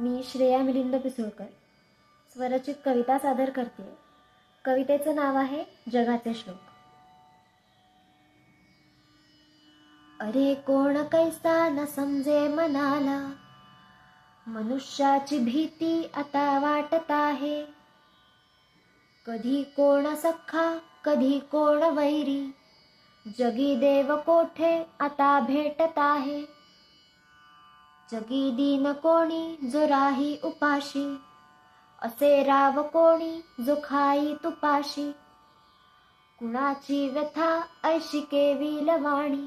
मी श्रेया मिलिंद पिसुळकर. स्वरचित कविता सादर करते. कवितेचं नाव आहे जगाचे श्लोक. अरे कोण कैसा न समजे मनाला? मनुष्याची भीती आता वाटत आहे. कधी कोण सख्खा कधी कोण वैरी. जगी देव कोठे आता भेटत आहे? जगी दीन कोणी जो राही उपाशी. असे राव कोणी जो खाई तुपाशी. कुणाची व्यथा ऐशी केवी लवाणी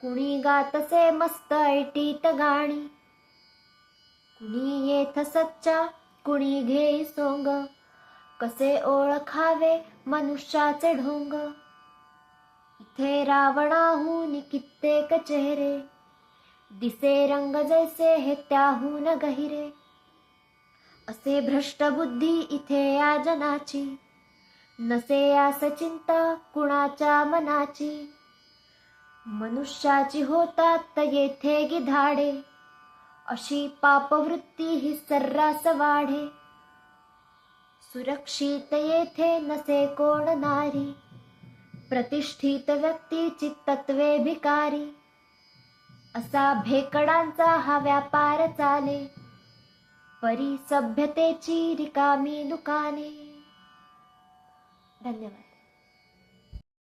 कुणी गातसे मस्त ऐटीत गाणी. कुणी येथ सच्चा कुणी घेई सोंग. कसे ओळखावे मनुष्याचे ढोंग. इथे रावणाहून कित्येक चेहरे. दिसे रंग जैसे हे त्याहून गहिरे। असे भ्रष्ट बुद्धी इथे या जनाची। नसे आस चिंता कुणाच्या मनाची। मनुष्याची होतात येथे गिधाडे। अशी पापवृत्ती ही सर्रास वाढे। सुरक्षित येथे नसे कोण नारी। प्रतिष्ठित व्यक्तीची तत्वे भिकारी। असा भेकडांचा हा व्यापार चाले. परी सभ्यतेची रिकामी दुकाने. धन्यवाद.